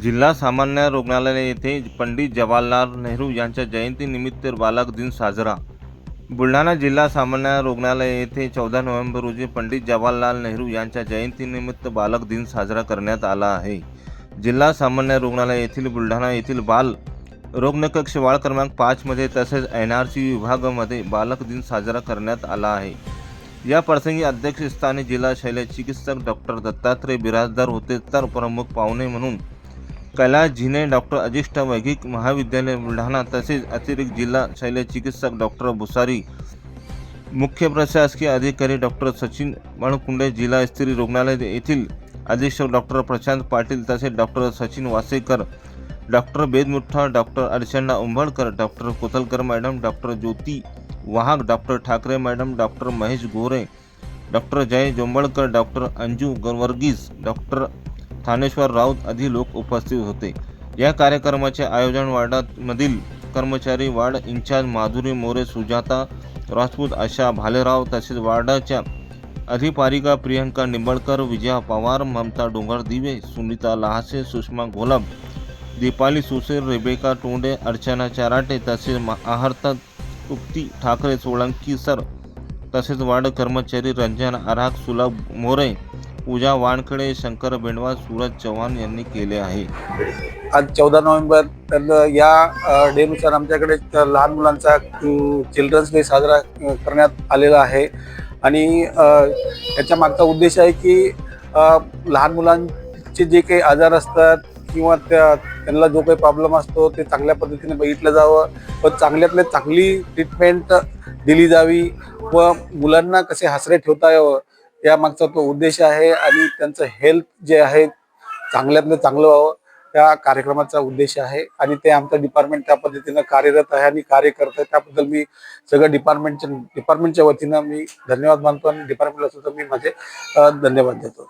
जिल्हा सामान्य रुग्णालय येथे पंडित जवाहरलाल नेहरू यांच्या जयंतीनिमित्त बालक दिन साजरा. बुलढाणा जिल्हा सामान्य रुग्णालय येथे चौदा नोव्हेंबर रोजी पंडित जवाहरलाल नेहरू यांच्या जयंतीनिमित्त बालक दिन साजरा करण्यात आला आहे. जिल्हा सामान्य रुग्णालय येथील बुलढाणा येथील बाल रुग्णकक्ष वाढ क्रमांक पाचमध्ये तसेच एन आर सी विभागामध्ये बालक दिन साजरा करण्यात आला आहे. या प्रसंगी अध्यक्षस्थानी जिल्हा शैल्य चिकित्सक डॉक्टर दत्तात्रय बिराजदार होते तर प्रमुख पाहुणे म्हणून कैलास झिने डॉक्टर अजिष्ठ वैद्यकीय महाविद्यालय बुलढाणा तसेच अतिरिक्त जिल्हा शल्य चिकित्सक डॉक्टर भुसारी मुख्य प्रशासकीय अधिकारी डॉक्टर सचिन मणकुंडे जिल्हा स्त्री रुग्णालय येथील अधीक्षक डॉक्टर प्रशांत पाटील तसेच doctor Sachin Wasekar doctor Bedmuttha doctor Archana Umbalkar doctor Kothalkar madam doctor Jyoti Wahak doctor Thackeray madam doctor Mahesh Gore doctor Jay Jombalkar doctor Anju Gavargis doctor Thaneshwar Raut आदी लोक उपस्थित होते. या कार्यक्रमाचे आयोजन वार्डामधील कर्मचारी वार्ड इंचार्ज माधुरी मोरे सुजाता राजपूत आशा भालेराव तसेच वार्डाच्या अधिपारिका प्रियंका निंबळकर विजया पवार ममता डोंगर दिवे सुनीता लहासे सुषमा घोलप दीपाली सुसेर रेबेका टोंडे अर्चना चाराटे तसेच मा- उक्ती ठाकरे सोळंकी सर तसेच वार्ड कर्मचारी रंजन आराख सुलभ मोरे पूजा वानखडे शंकर बेंडवा सूरज चव्हाण यांनी केले आहे. आज चौदा नोव्हेंबर तर या डेनुसार आमच्याकडे लहान मुलांचा चिल्ड्रन्स डे साजरा करण्यात आलेला आहे. आणि याच्या मागचा उद्देश आहे की लहान मुलांचे जे काही आजार असतात किंवा त्या त्यांना जो काही प्रॉब्लेम असतो ते चांगल्या पद्धतीने बघितलं जावं. व चांगल्यातल्या चांगली ट्रीटमेंट दिली जावी. व मुलांना कसे हसरे ठेवता यावं. या मागचा तो उद्देश आहे आणि त्यांचं हेल्थ जे आहे चांगल्यातलं चांगलं व्हावं त्या कार्यक्रमाचा उद्देश आहे. आणि ते आमचं डिपार्टमेंट त्या पद्धतीनं कार्यरत आहे आणि कार्य करत आहे. त्याबद्दल मी सगळं डिपार्टमेंटच्या डिपार्टमेंटच्या वतीनं मी धन्यवाद मानतो आणि डिपार्टमेंटला सुद्धा मी माझे धन्यवाद देतो.